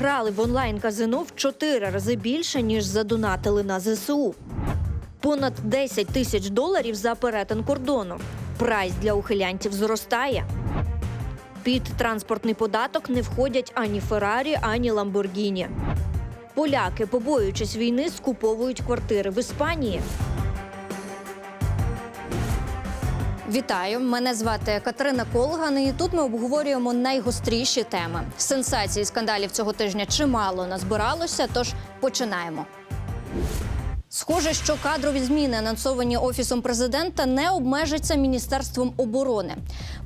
програли в онлайн-казино в чотири рази більше, ніж задонатили на ЗСУ. Понад 10 тисяч доларів за перетин кордону. Прайс для ухилянтів зростає. Під транспортний податок не входять ані Феррарі, ані Ламборгіні. Поляки, побоюючись війни, скуповують квартири в Іспанії. Вітаю! Мене звати Катерина Колган. І тут ми обговорюємо найгостріші теми. Сенсацій скандалів цього тижня чимало назбиралося. Тож починаємо. Схоже, що кадрові зміни, анонсовані офісом президента, не обмежаться міністерством оборони.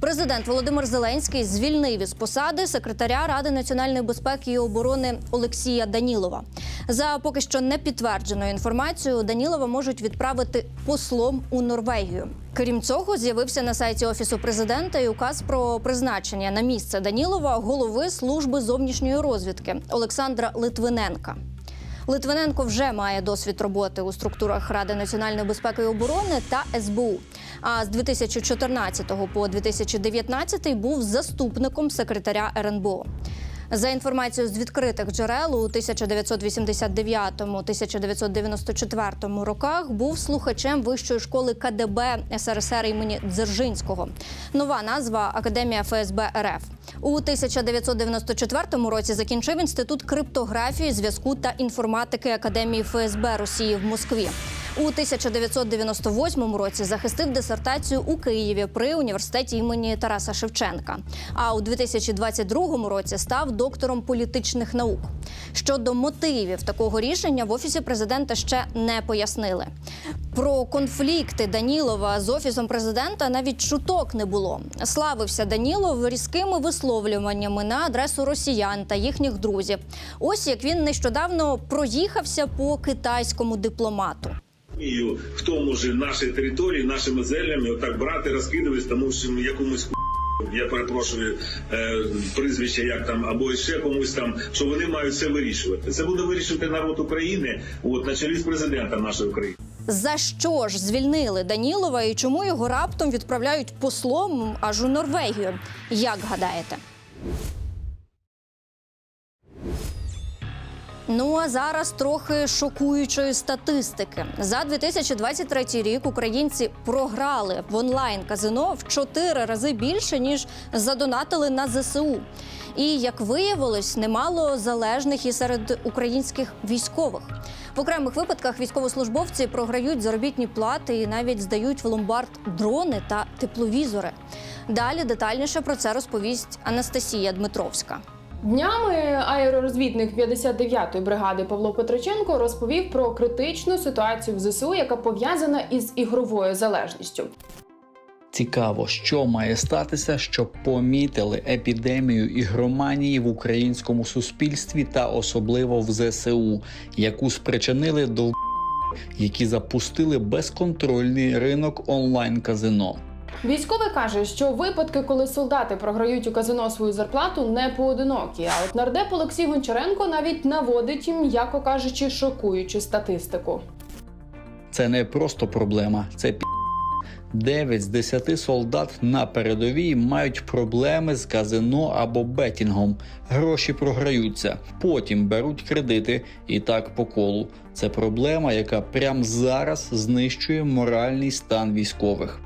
Президент Володимир Зеленський звільнив із посади секретаря Ради національної безпеки і оборони Олексія Данілова. За поки що не підтвердженою інформацією, Данілова можуть відправити послом у Норвегію. Крім цього, з'явився на сайті офісу президента і указ про призначення на місце Данілова голови служби зовнішньої розвідки Олександра Литвиненка. Литвиненко вже має досвід роботи у структурах Ради національної безпеки і оборони та СБУ. А з 2014 по 2019 був заступником секретаря РНБО. За інформацією з відкритих джерел у 1989-1994 роках був слухачем вищої школи КДБ СРСР імені Дзержинського. Нова назва Академія ФСБ РФ. У 1994 році закінчив інститут криптографії, зв'язку та інформатики Академії ФСБ Росії в Москві. У 1998 році захистив дисертацію у Києві при університеті імені Тараса Шевченка. А у 2022 році став доктором політичних наук. Щодо мотивів такого рішення в офісі президента ще не пояснили. Про конфлікти Данілова з офісом президента навіть чуток не було. Славився Данілов різкими висловлюваннями на адресу росіян та їхніх друзів. Ось як він нещодавно проїхався по китайському дипломату. І в тому ж нашій території, нашими землями, отак брати, розкидуватись, тому що якомусь ху- я перепрошую е, прізвище, як там, або ще комусь там, що вони мають все вирішувати. Це буде вирішувати народ України, от на чолі з президентом нашої України. За що ж звільнили Данілова і чому його раптом відправляють послом аж у Норвегію? Як гадаєте? Ну а зараз трохи шокуючої статистики. За 2023 рік українці програли в онлайн казино в чотири рази більше ніж задонатили на ЗСУ. І як виявилось, немало залежних і серед українських військових. В окремих випадках військовослужбовці програють заробітні плати і навіть здають в ломбард дрони та тепловізори. Далі детальніше про це розповість Анастасія Дмитровська. Днями аеророзвідник 59-ї бригади Павло Петриченко розповів про критичну ситуацію в ЗСУ, яка пов'язана із ігровою залежністю. Цікаво, що має статися, щоб помітили епідемію ігроманії в українському суспільстві та особливо в ЗСУ, яку спричинили до які запустили безконтрольний ринок онлайн-казино. Військовий каже, що випадки, коли солдати програють у казино свою зарплату, не поодинокі. А от нардеп Олексій Гончаренко навіть наводить м'яко кажучи, шокуючу статистику. Це не просто проблема, це пі. 9 з 10 солдат на передовій мають проблеми з казино або бетінгом. Гроші програються, потім беруть кредити і так по колу. Це проблема, яка прямо зараз знищує моральний стан військових.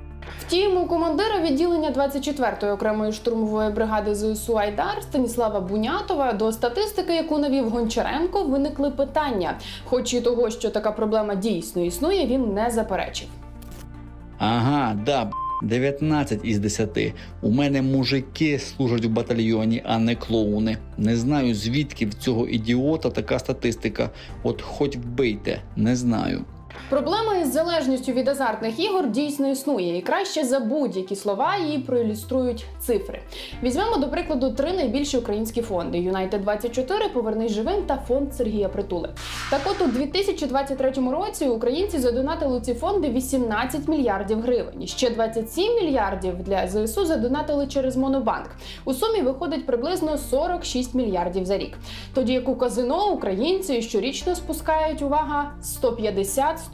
Втім, у командира відділення 24-ї окремої штурмової бригади ЗСУ Айдар Станіслава Бунятова до статистики, яку навів Гончаренко, виникли питання. Хоч і того, що така проблема дійсно існує, він не заперечив. Ага, да, б**, 19 із 10. У мене мужики служать в батальйоні, а не клоуни. Не знаю, звідки в цього ідіота така статистика. От хоч вбийте, не знаю. Проблема із залежністю від азартних ігор дійсно існує, і краще за будь-які слова її проілюструють цифри. Візьмемо до прикладу три найбільші українські фонди: Юнайтед 24 Повернись живим та фонд Сергія Притули. Так от у 2023 році українці задонатили у ці фонди 18 мільярдів гривень. Ще 27 мільярдів для ЗСУ задонатили через Монобанк. У сумі виходить приблизно 46 мільярдів за рік. Тоді як у казино українці щорічно спускають увага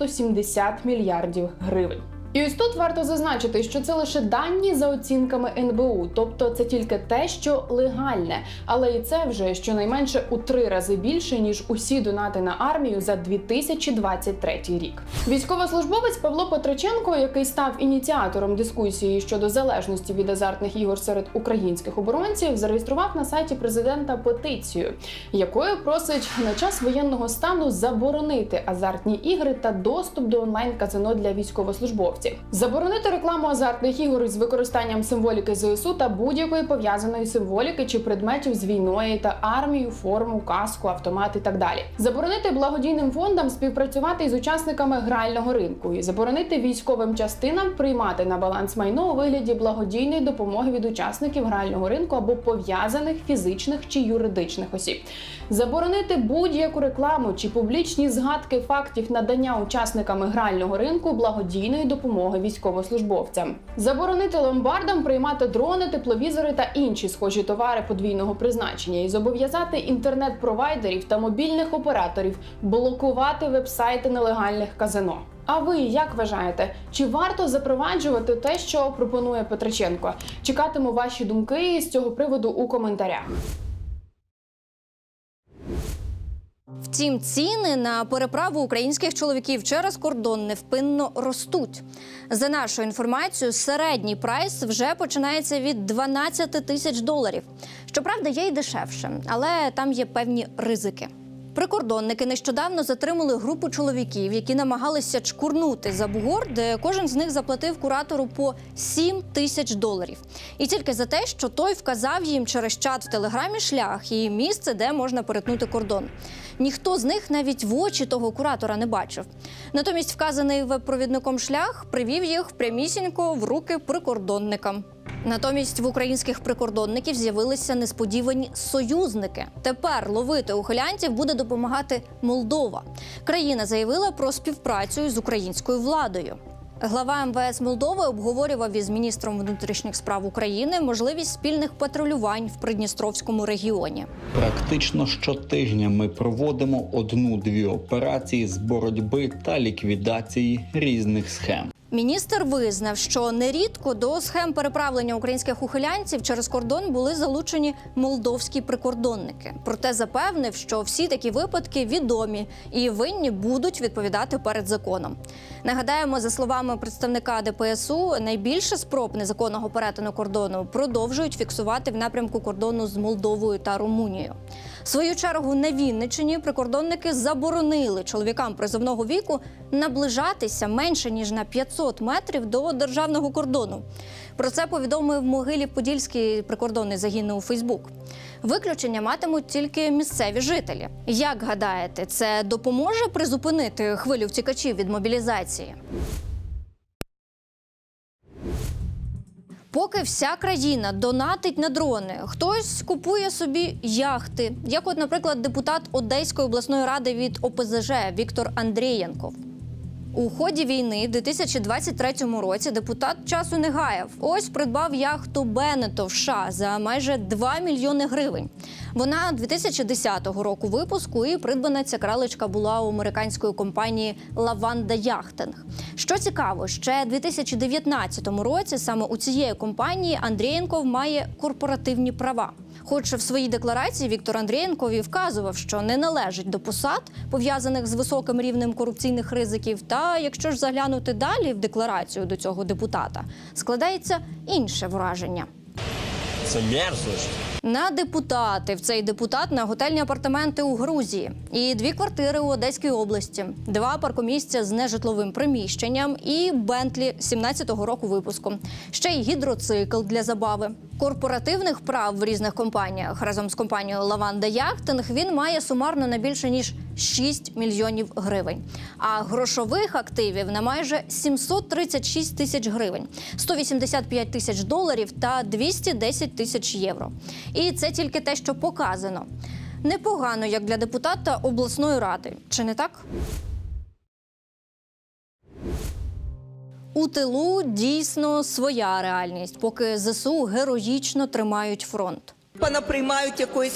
150-170 мільярдів гривень. І ось тут варто зазначити, що це лише дані за оцінками НБУ, тобто це тільки те, що легальне, але і це вже щонайменше у три рази більше ніж усі донати на армію за 2023 рік. Військовослужбовець Павло Петриченко, який став ініціатором дискусії щодо залежності від азартних ігор серед українських оборонців, зареєстрував на сайті президента петицію, якою просить на час воєнного стану заборонити азартні ігри та доступ до онлайн казино для військовослужбовців, заборонити рекламу азартних ігор із використанням символіки ЗСУ та будь-якої пов'язаної символіки чи предметів з війною та армією, форму, каску, автомат і так далі. Заборонити благодійним фондам співпрацювати із учасниками грального ринку і заборонити військовим частинам приймати на баланс майно у вигляді благодійної допомоги від учасників грального ринку або пов'язаних фізичних чи юридичних осіб. Заборонити будь-яку рекламу чи публічні згадки фактів надання учасниками грального ринку благодійної допомоги військовослужбовцям. Заборонити ломбардам приймати дрони, тепловізори та інші схожі товари подвійного призначення і зобов'язати інтернет-провайдерів та мобільних операторів блокувати вебсайти нелегальних казино. А ви як вважаєте, чи варто запроваджувати те, що пропонує Петриченко? Чекатиму ваші думки з цього приводу у коментарях. Втім, ціни на переправу українських чоловіків через кордон невпинно ростуть. За нашою інформацією, середній прайс вже починається від 12 тисяч доларів. Щоправда, є й дешевше, але там є певні ризики. Прикордонники нещодавно затримали групу чоловіків, які намагалися чкурнути за бугор, де кожен з них заплатив куратору по 7 тисяч доларів. І тільки за те, що той вказав їм через чат в телеграмі шлях і місце, де можна перетнути кордон. Ніхто з них навіть в очі того куратора не бачив. Натомість вказаний веб-провідником шлях привів їх прямісінько в руки прикордонникам. Натомість в українських прикордонників з'явилися несподівані союзники. Тепер ловити ухилянтів буде допомагати Молдова. Країна заявила про співпрацю з українською владою. Глава МВС Молдови обговорював із міністром внутрішніх справ України можливість спільних патрулювань в Придністровському регіоні. Практично щотижня ми проводимо одну-дві операції з боротьби та ліквідації різних схем. Міністр визнав, що нерідко до схем переправлення українських ухилянців через кордон були залучені молдовські прикордонники. Проте запевнив, що всі такі випадки відомі і винні будуть відповідати перед законом. Нагадаємо, за словами представника ДПСУ, найбільше спроб незаконного перетину кордону продовжують фіксувати в напрямку кордону з Молдовою та Румунією. В свою чергу на Вінниччині прикордонники заборонили чоловікам призовного віку наближатися менше ніж на 500 метрів до державного кордону. Про це повідомив Могилів Подільський прикордонний загін у Фейсбук. Виключення матимуть тільки місцеві жителі. Як гадаєте, це допоможе призупинити хвилю втікачів від мобілізації? Поки вся країна донатить на дрони, хтось купує собі яхти, як, от, наприклад, депутат Одеської обласної ради від ОПЗЖ Віктор Андрієнков. У ході війни в 2023 році депутат часу не гаяв. Ось придбав яхту Бенето в США за майже 2 мільйони гривень. Вона 2010 року випуску і придбана ця кралечка була у американської компанії Лаванда Яхтинг. Що цікаво, ще 2019 році саме у цієї компанії Андрієнков має корпоративні права. Хоч в своїй декларації Віктор Андрієнков і вказував, що не належить до посад, пов'язаних з високим рівнем корупційних ризиків. Та якщо ж заглянути далі в декларацію до цього депутата, складається інше враження. Це мерзость. На депутатів цей депутат на готельні апартаменти у Грузії і дві квартири у Одеській області, два паркомісця з нежитловим приміщенням і Бентлі 17-го року випуску. Ще й гідроцикл для забави. Корпоративних прав в різних компаніях разом з компанією Лаванда Яхтинг він має сумарно не більше ніж 6 мільйонів гривень. А грошових активів на майже 736 тисяч гривень, 185 тисяч доларів та 210 тисяч євро. І це тільки те, що показано. Непогано як для депутата обласної ради, чи не так? У тилу дійсно своя реальність, поки ЗСУ героїчно тримають фронт. Пана приймають якоїсь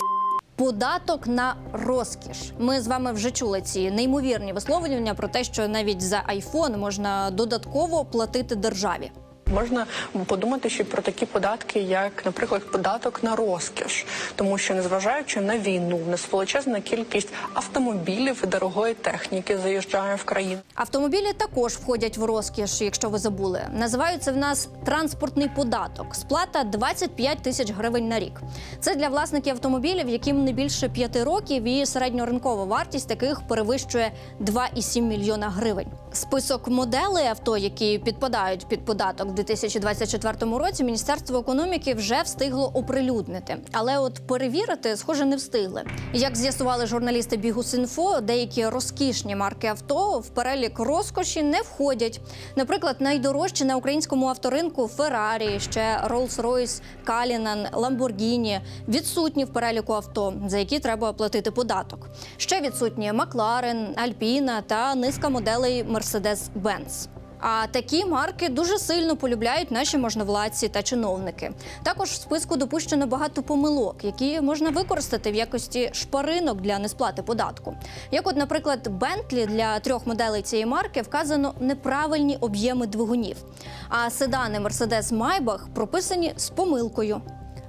Податок на розкіш. Ми з вами вже чули ці неймовірні висловлювання про те, що навіть за айфон можна додатково платити державі. Можна подумати ще про такі податки, як, наприклад, податок на розкіш, тому що незважаючи на війну, в нас величезна кількість автомобілів і дорогої техніки заїжджає в країну. Автомобілі також входять в розкіш, якщо ви забули. Називаються в нас транспортний податок. Сплата 25 тисяч гривень на рік. Це для власників автомобілів, яким не більше 5 років, і середньоринкова вартість таких перевищує 2,7 мільйона гривень. Список моделей авто, які підпадають під податок 2024 році, Міністерство економіки вже встигло оприлюднити. Але от перевірити, схоже, не встигли. Як з'ясували журналісти Бігус.Інфо, деякі розкішні марки авто в перелік розкоші не входять. Наприклад, найдорожчі на українському авторинку Феррарі, ще Rolls-Royce, Калінан, Lamborghini відсутні в переліку авто, за які треба платити податок. Ще відсутні Макларен, Альпіна та низка моделей Mercedes-Benz. А такі марки дуже сильно полюбляють наші можновладці та чиновники. Також в списку допущено багато помилок, які можна використати в якості шпаринок для несплати податку. Як, от, наприклад, Бентлі для трьох моделей цієї марки вказано неправильні об'єми двигунів, а седани Mercedes Maybach прописані з помилкою.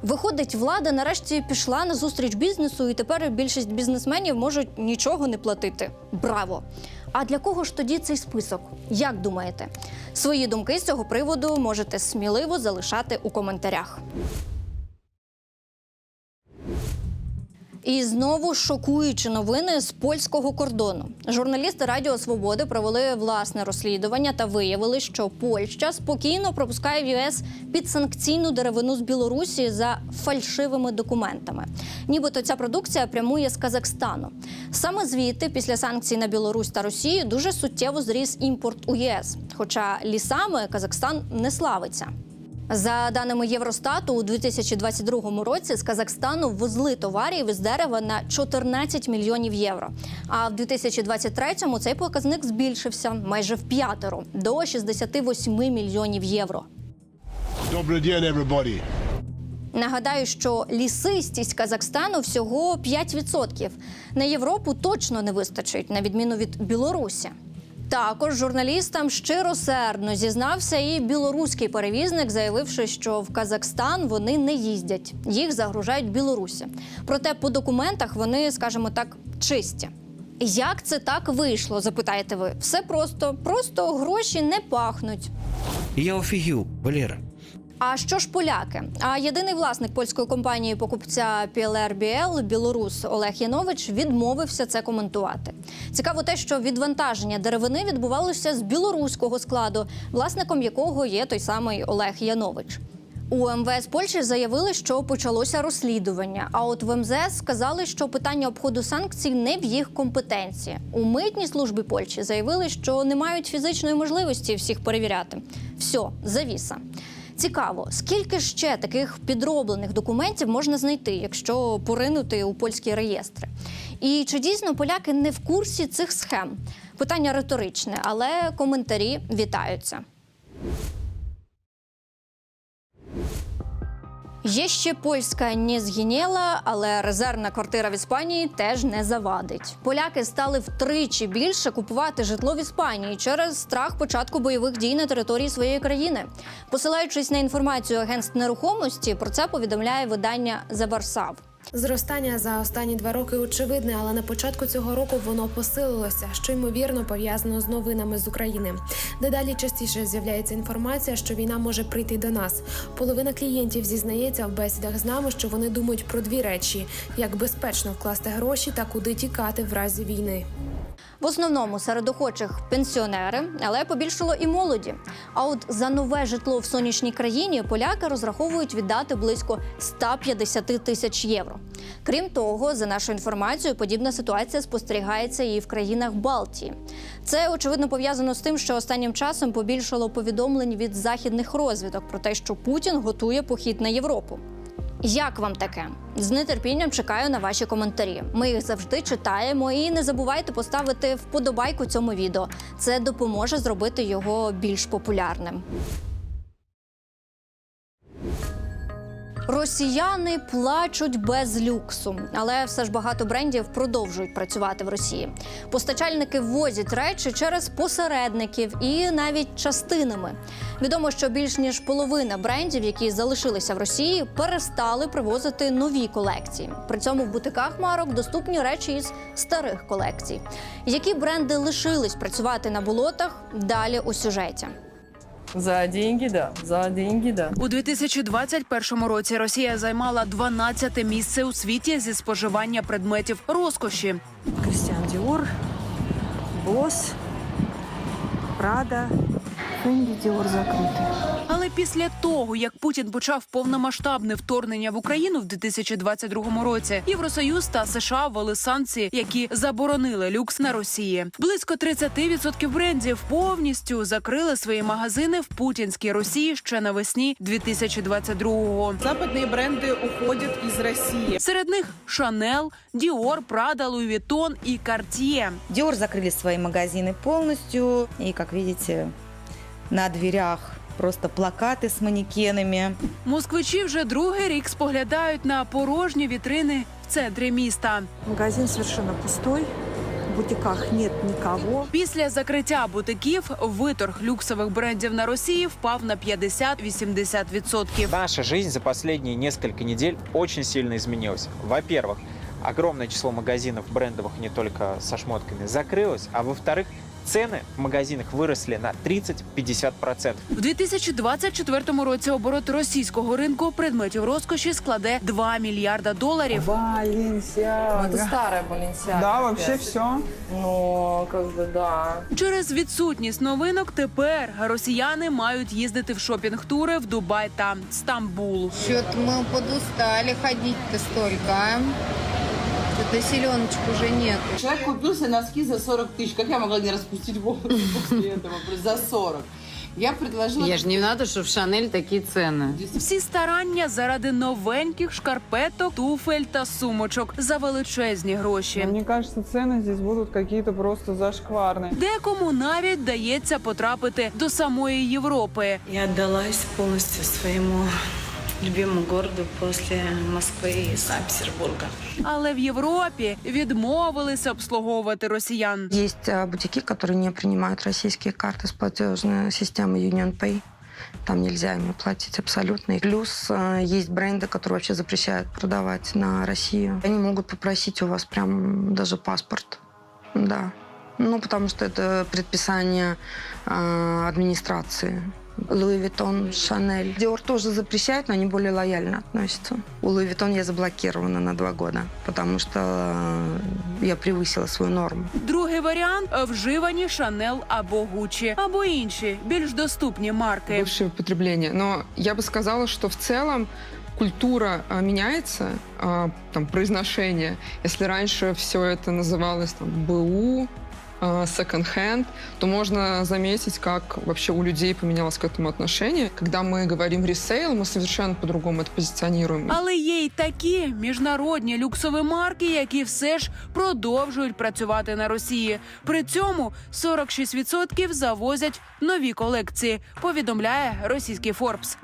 Виходить, влада нарешті пішла на зустріч бізнесу, і тепер більшість бізнесменів можуть нічого не платити. Браво! А для кого ж тоді цей список? Як думаєте? Свої думки з цього приводу можете сміливо залишати у коментарях. І знову шокуючі новини з польського кордону. Журналісти Радіо Свободи провели власне розслідування та виявили, що Польща спокійно пропускає в ЄС підсанкційну деревину з Білорусі за фальшивими документами. Нібито ця продукція прямує з Казахстану. Саме звідти, після санкцій на Білорусь та Росію, дуже суттєво зріс імпорт у ЄС. Хоча лісами Казахстан не славиться. За даними Євростату, у 2022 році з Казахстану ввезли товарів із дерева на 14 мільйонів євро. А в 2023-му цей показник збільшився майже в п'ятеро до 68 мільйонів євро. Добрый день, everybody. Нагадаю, що лісистість Казахстану всього 5%. На Європу точно не вистачить, на відміну від Білорусі. Також журналістам щиросердно зізнався і білоруський перевізник, заявивши, що в Казахстан вони не їздять, їх загружають Білорусі. Проте по документах вони, скажімо так, чисті. Як це так вийшло? Запитаєте ви? Все просто, просто гроші не пахнуть. Я офігів, Валера. А що ж поляки? А єдиний власник польської компанії покупця PLRBL, білорус Олег Янович, відмовився це коментувати. Цікаво те, що відвантаження деревини відбувалося з білоруського складу, власником якого є той самий Олег Янович. У МВС Польщі заявили, що почалося розслідування. А от в МЗС сказали, що питання обходу санкцій не в їх компетенції. У митній службі Польщі заявили, що не мають фізичної можливості всіх перевіряти. Все, завіса. Цікаво, скільки ще таких підроблених документів можна знайти, якщо поринути у польські реєстри? І чи дійсно поляки не в курсі цих схем? Питання риторичне, але коментарі вітаються. Є ще польська не згінєла, але резервна квартира в Іспанії теж не завадить. Поляки стали втричі більше купувати житло в Іспанії через страх початку бойових дій на території своєї країни. Посилаючись на інформацію агентств нерухомості, про це повідомляє видання Warsaw. Зростання за останні два роки очевидне, але на початку цього року воно посилилося, що ймовірно пов'язано з новинами з України. Дедалі частіше з'являється інформація, що війна може прийти до нас. Половина клієнтів зізнається в бесідах з нами, що вони думають про дві речі: як безпечно вкласти гроші та куди тікати в разі війни. В основному серед охочих пенсіонери, але побільшало і молоді. А от за нове житло в сонячній країні поляки розраховують віддати близько 150 тисяч євро. Крім того, за нашою інформацією, подібна ситуація спостерігається і в країнах Балтії. Це очевидно пов'язано з тим, що останнім часом побільшало повідомлень від західних розвідок про те, що Путін готує похід на Європу. Як вам таке? З нетерпінням чекаю на ваші коментарі. Ми їх завжди читаємо. І не забувайте поставити вподобайку цьому відео. Це допоможе зробити його більш популярним. Росіяни плачуть без люксу, але все ж багато брендів продовжують працювати в Росії. Постачальники ввозять речі через посередників і навіть частинами. Відомо, що більш ніж половина брендів, які залишилися в Росії, перестали привозити нові колекції. При цьому в бутиках марок доступні речі із старих колекцій. Які бренди лишились працювати на болотах? Далі у сюжеті. За деньги, да. За деньги, да. У 2021 році Росія займала 12-те місце у світі зі споживання предметів розкоші. Крістіан Діор, Бос, Прада, Фенди Диор закрыты. Але після того, як Путін почав повномасштабне вторгнення в Україну в 2022 році, Євросоюз та США ввели санкції, які заборонили люкс на Росії. Близько 30% брендів повністю закрили свої магазини в путінській Росії ще навесні 2022-го. Западные бренды уходят из России. Серед них Шанел, Діор, Прада, Луї Вітон і Cartier. Диор закрыли свои магазины полностью. И, как видите, на дверях просто плакаты с манекенами. Москвичі вже другий рік споглядають на порожні вітрини в центрі міста. Магазин совершенно пустой. В бутиках нет никого. Після закриття бутиків виторг люксових брендів на Росії впав на 50-80%. Наша жизнь за последние несколько недель очень сильно изменилась. Во-первых, огромное число магазинов брендовых не только со шмотками закрылось, а во-вторых, цены в магазинах выросли на 30-50%. В 2024 році оборот російського ринку предметів розкоші складе 2 мільярда доларів. Это старая Баленсиага. Да, вообще все. Ну, как бы, да. Через відсутність новинок тепер росіяни мають їздити в шопінг-тури в Дубай та Стамбул. Что-то мы подустали ходить-то столько, а? Что-то селеночек уже нет. Человек купил себе носки за 40 тысяч. Как я могла не распустить волосы после этого? Просто За 40. Я предложила... Я же не надо, что в Шанель такие цены. Всі старання заради новеньких шкарпеток, туфель та сумочок за величезні гроші. Мне кажется, цены здесь будут какие-то просто зашкварные. Декому навіть дається потрапити до самої Європи. Я отдалась полностью своему любимому городу после Москвы и Санкт-Петербурга. Але в Європі відмовилися обслуговувати росіян. Есть а, бутики, которые не принимают российские карты с платежной системой UnionPay. Там нельзя ими платить абсолютно. И Плюс а, есть бренды, которые вообще запрещают продавать на Россию. Они могут попросить у вас прям даже паспорт. Да. Ну, потому что это предписание а, администрации. Луи Виттон, Шанель. Диор тоже запрещают, но они более лояльно относятся. У Луи Виттон я заблокирована на два года, потому что э, я превысила свою норму. Другий варіант вживані Шанел або Гучі, або інші більш доступні марки. Бывшее потребление. Но я бы сказала, что в целом культура а, меняется, а, там, произношение. Если раньше все это называлось там, БУ, секонд-хенд, то можно заметить, как вообще у людей поменялось к этому отношение. Когда мы говорим ресейл, мы совершенно по-другому это позиционируем. Але є й такі міжнародні люксові марки, які все ж продовжують працювати на Росії. При цьому 46% завозять нові колекції. Повідомляє російський Форбс.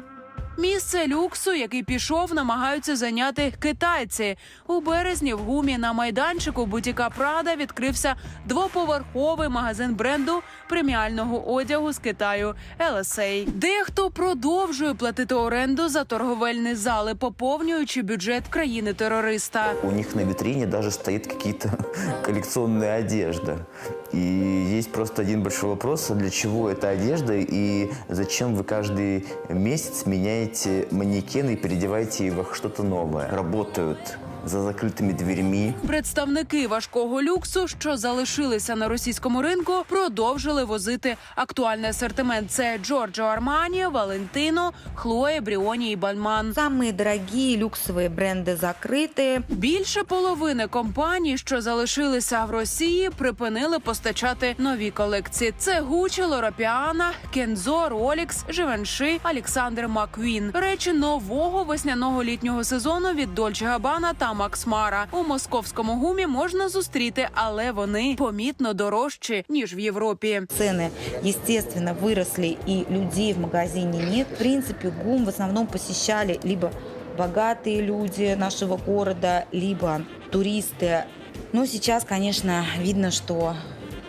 Місце люксу, який пішов, намагаються зайняти китайці. У березні в гумі на майданчику бутіка Прада відкрився двоповерховий магазин бренду преміального одягу з Китаю LSA. Дехто продовжує платити оренду за торговельні зали, поповнюючи бюджет країни-терориста. У них на витрине даже стоит какие-то коллекционная одежда. И есть просто один большой вопрос, а для чего эта одежда и зачем вы каждый месяц меняете манекены и переодевайте во что-то новое. Работают за закрытыми дверьми. Представники важкого люксу, що залишилися на російському ринку, продовжили возити актуальний асортимент. Це Джорджо Армані, Валентино, Хлоє, Бріоні і Бальман. Самые дорогие люксовые бренды закрыты. Більше половини компаній, що залишилися в Росії, припинили постачати нові колекції. Це Гучі, Лоропіана, Кензо, Ролікс, Живенши, Олександр Маквін. Речі нового весняного літнього сезону від Дольче Габана та Макс Мара. У московському гумі можна зустріти, але вони помітно дорожчі ніж в Європі. Цены, естественно, выросли, и людей в магазине нет. В принципе, ГУМ в основном посещали либо богатые люди нашего города, либо туристы. Но сейчас, конечно, видно, что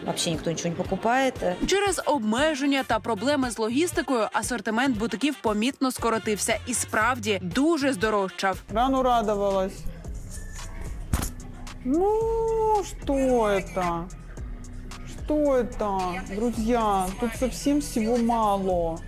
вообще никто ничего не покупает. Через обмеження та проблеми з логістикою асортимент бутиків помітно скоротився і справді дуже здорожчав. Рано радовалась. Ну, что это? Что это? Друзья, тут совсем всего мало.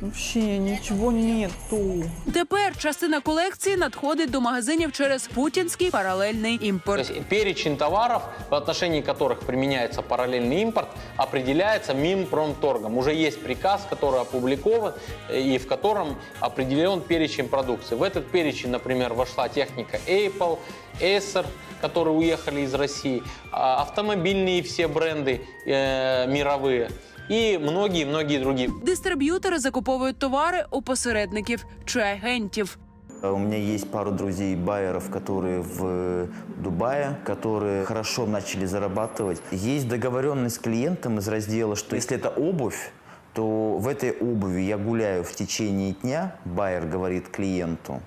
Вообще ничего нету. Тепер частина колекції надходить до магазинів через путінський паралельний імпорт. Перечень товаров, в отношении которых применяется параллельный импорт, определяется Минпромторгом. Уже есть приказ, который опубликован э, и в котором определен перечень продукции. В этот перечень, например, вошла техника Apple, Acer, которые уехали из России, а, автомобильные все бренды э, мировые и многие-многие другие. Дистриб'ютори закуповують товари у посередників чи агентів. У меня есть пару друзей байеров, которые в Дубае, которые хорошо начали зарабатывать. Есть договоренность с клиентом из раздела, что если это обувь, то в этой обуви я гуляю в течение дня, байер говорит клиенту,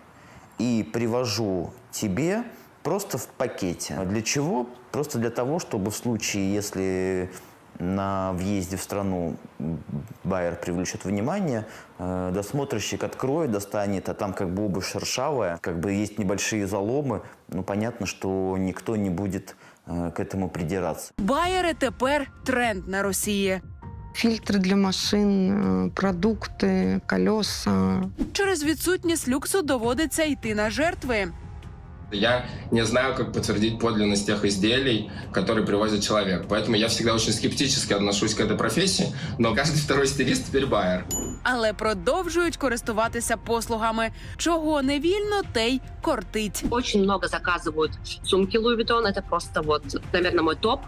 и привожу тебе просто в пакете. А Для чего? Просто для того, чтобы в случае, если на въезде в страну байер привлечет внимание, э, досмотрщик откроет, достанет, а там как бы обувь шершавая, как бы есть небольшие заломы, ну понятно, что никто не будет э, к этому придираться. Байери тепер тренд на Росії. Фильтры для машин, э, продукты, колеса. Через відсутність люксу доводиться йти на жертви. Я не знаю, как подтвердить подлинность тех изделий, которые привозит человек. Поэтому я всегда очень скептически отношусь к этой профессии, но каждый второй стилист теперь байер. але продовжують користуватися послугами. Чого не вільно, те й кортить. Очень много заказывают сумки Louis Vuitton. Это просто вот, наверное, мой топ.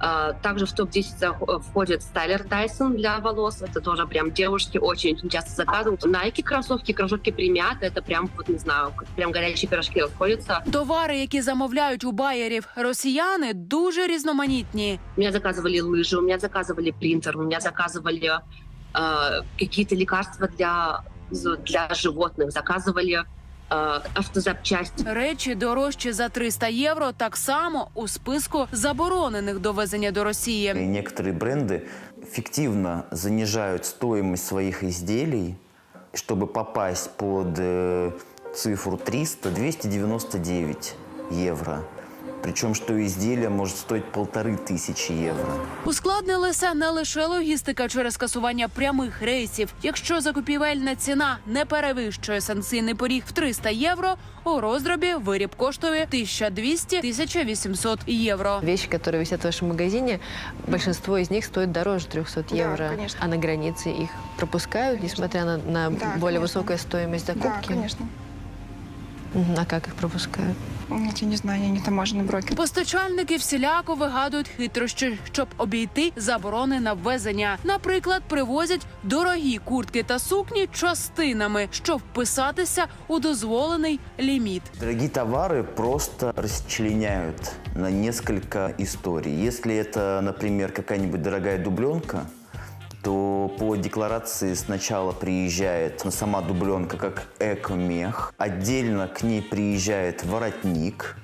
А, Также в топ-10 зах- входит стайлер Тайсон для волос. Это тоже прям девушки очень часто заказывают. Nike кроссовки, кроссовки примят. Это прям, вот не знаю, как прям горячие пирожки расходятся. Товари, які замовляють у байерів росіяни, дуже різноманітні. У меня заказывали лыжи, у меня заказывали принтер, у меня заказывали э, какие-то лекарства для, для животных, заказывали э, автозапчасти. Речі дорожчі за 300 євро, так само у списку заборонених до везення до И Росії. некоторые бренды фиктивно занижают стоимость своих изделий, чтобы попасть под э, цифру 300-299 евро. Причем, что изделие может стоить полторы тысячи евро. Ускладнилася не лише логістика через скасування прямих рейсів. Якщо закупівельна ціна не перевищує санкційний поріг в 300 євро, у роздробі виріб коштує 1200-1800 євро. Вещи, которые висят в вашем магазине, большинство из них стоит дороже 300 Да, евро. конечно. а на границе их пропускают, несмотря на, на Да, более конечно. высокую стоимость закупки? Да, конечно. Мгм, А как их пропускают? Нет, я не знаю, я не таможенный брокер. Постачальники всіляко вигадують хитрощі, щоб обійти заборони на ввезення. Наприклад, привозять дорогі куртки та сукні частинами, щоб вписатися у дозволений ліміт. Дорогие товары просто расчленяют на несколько историй. Если это, например, какая-нибудь дорогая дубленка, то по декларации сначала приезжает сама дубленка как эко-мех, отдельно к ней приезжает воротник,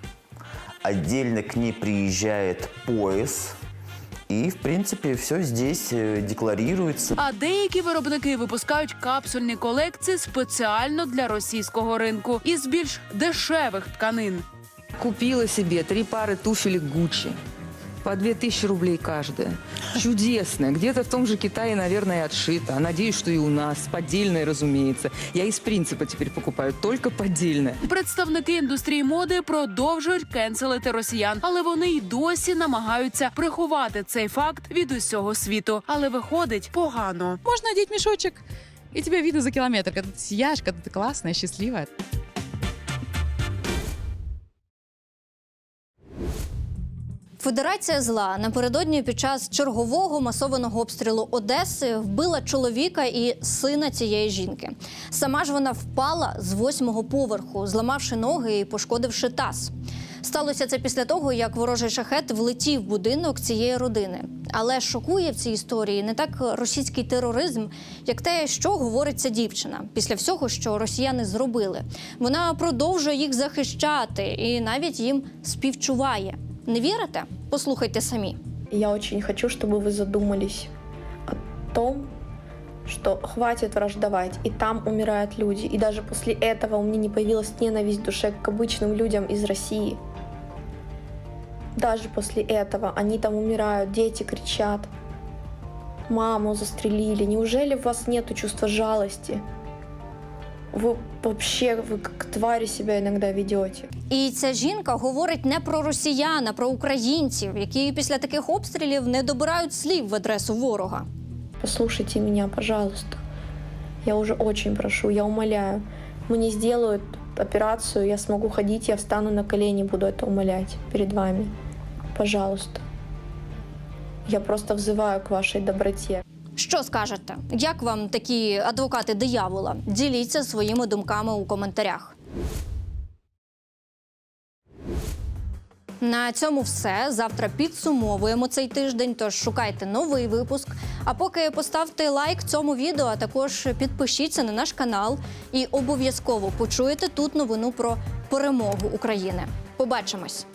отдельно к ней приезжает пояс, и, в принципе, все здесь э, декларируется. А деякі виробники випускають капсульні колекції спеціально для російського ринку із більш дешевих тканин. Купила себе три пары туфелек Гуччи. По 2000 рублей каждая. Чудесная. Где-то в том же Китае, наверное, и отшита. Надеюсь, что и у нас. Поддельная, разумеется. Я из принципа теперь покупаю только поддельное. Представники індустрії моди продовжують кенселити росіян, але вони й досі намагаються приховати цей факт від усього світу. Але виходить погано. Можно одеть мешочек, и тебя видно за километр, когда ты сияешь, когда ты классная, счастливая. Федерація зла напередодні під час чергового масованого обстрілу Одеси вбила чоловіка і сина цієї жінки. Сама ж вона впала з восьмого поверху, зламавши ноги і пошкодивши таз. Сталося це після того, як ворожий шахет влетів в будинок цієї родини. Але шокує в цій історії не так російський тероризм, як те, що говорить ця дівчина після всього, що росіяни зробили. Вона продовжує їх захищати і навіть їм співчуває. Не вірите? Послухайте самі. Я очень хочу, чтобы вы задумались о том, что хватит враждовать, и там умирают люди. И даже после этого у меня не появилась ненависть в душе к обычным людям из России. Даже после этого они там умирают, дети кричат. Маму застрелили. Неужели у вас нет чувства жалости? Вы вообще, вы как твари себя иногда ведете. І ця жінка говорить не про росіян, а про українців, які після таких обстрілів не добирають слів в адресу ворога. Послушайте меня, пожалуйста. Я уже очень прошу, я умоляю. Мне сделают операцию, я смогу ходить, я встану на колени, буду это умолять перед вами. Пожалуйста. Я просто взываю к вашей доброте. Що скажете? Як вам такі адвокати диявола? Діліться своїми думками у коментарях. На цьому все. Завтра підсумовуємо цей тиждень. Тож шукайте новий випуск. А поки поставте лайк цьому відео, а також підпишіться на наш канал і обов'язково почуєте тут новину про перемогу України. Побачимось!